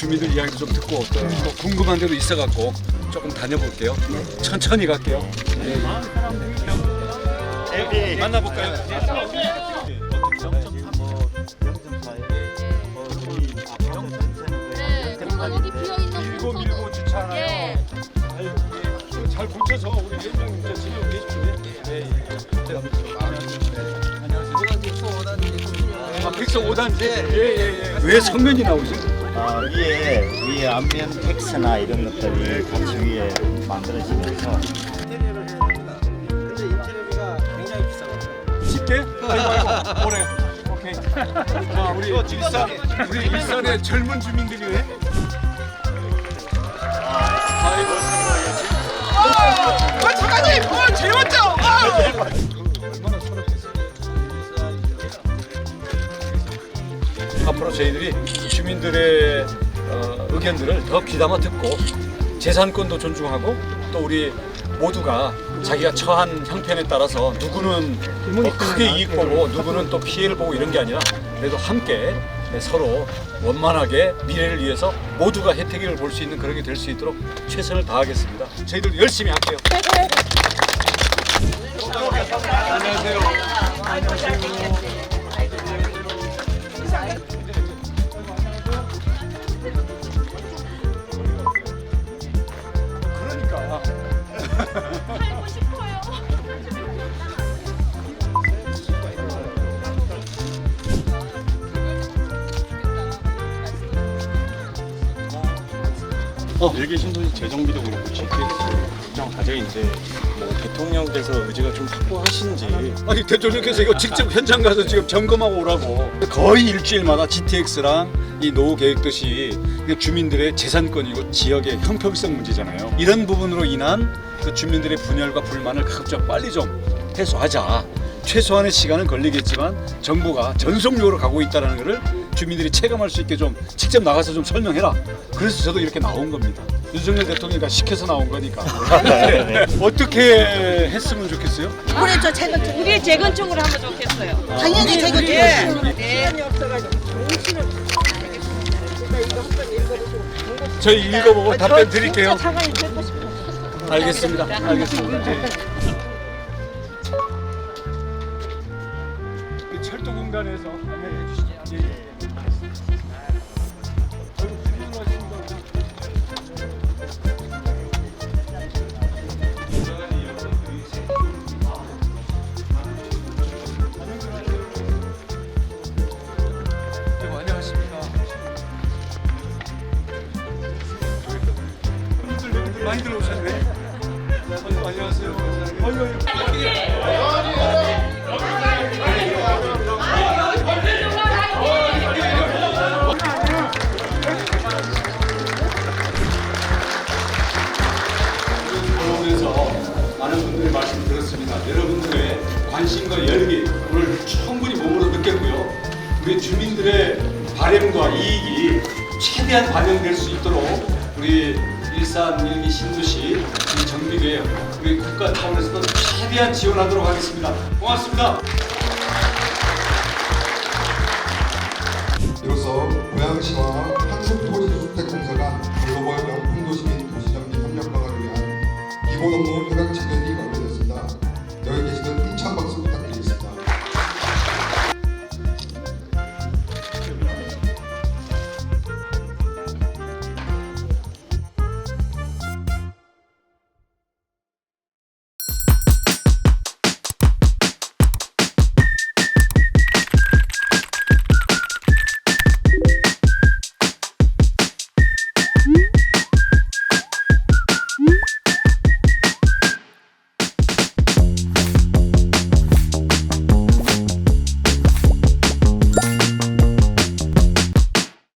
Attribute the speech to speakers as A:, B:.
A: 주민들 이야기도 좀 듣고 또, 또 궁금한 데도 있어갖고 조금 다녀볼게요. 천천히 갈게요. 만나볼까요? 아, 픽서 5단지? 예, 예, 예. 왜 성면이 나오죠?
B: 아, 위에 위에 안면 텍스나 이런 것들이 같이 위에 만들어지면서
A: 쉽게? 아이고, 아이고. 오래. 오케이. 자, 우리 일산, 우리 일산의 젊은 주민들이 왜? 아이고,
C: 아, 작가님! 어, 재웠죠? 아!
A: 얼 앞으로 저희들이 주민들의 어, 의견들을 더 귀담아 듣고 재산권도 존중하고 또 우리 모두가 자기가 처한 형편에 따라서 누구는 뭐 크게 이익 보고 누구는 또 피해를 보고 이런 게 아니라 그래도 함께 서로 원만하게 미래를 위해서 모두가 혜택을 볼 수 있는 그런 게 될 수 있도록 최선을 다하겠습니다. 저희들 열심히 할게요. 그러니까
D: 살고 싶어요.
E: 여기 계신 분이 재정비도 그렇고 GTX 국정 과제인데 뭐 대통령께서 의지가 좀 확고하신지.
A: 아니 대통령께서 이거 직접 현장 가서 지금 점검하고 오라고. 거의 일주일마다 GTX랑 이 노후 계획 도시 주민들의 재산권이고 지역의 형평성 문제잖아요. 이런 부분으로 인한 그 주민들의 분열과 불만을 가급적 빨리 좀 해소하자 최소한의 시간은 걸리겠지만 정부가 전속력으로 가고 있다는 것을 주민들이 체감할 수 있게 좀 직접 나가서 좀 설명해라 그래서 저도 이렇게 나온 겁니다 윤석열 대통령이 시켜서 나온 거니까 네. 어떻게 했으면 좋겠어요?
F: 우리 저 재건축
G: 우리 재건축으로 하면 좋겠어요.
F: 당연히 재건축
G: 네.
A: 저희 읽어보고 답변 드릴게요. 알겠습니다. 알겠습니다. 공단에서 안내해 주시죠. 예, 예. 아이고, 훌륭하십니다. 아이고, 안녕하십니까. 분들 여기들 많이 들어오셨네. 아이고, 안녕하세요. 아이고, 아이 들었습니다. 여러분들의 관심과 열기 오늘 충분히 몸으로 느꼈고요. 우리 주민들의 바램과 이익이 최대한 반영될 수 있도록 우리 일산 일기 신도시 이 정비계 우리 국가 차원에서도 최대한 지원하도록 하겠습니다. 고맙습니다.
H: 이로써 고양시와 한국토지주택공사가 글로벌 명품 도시 및 도시정비 협력 강화를 위한 기본 업무 협약 체결이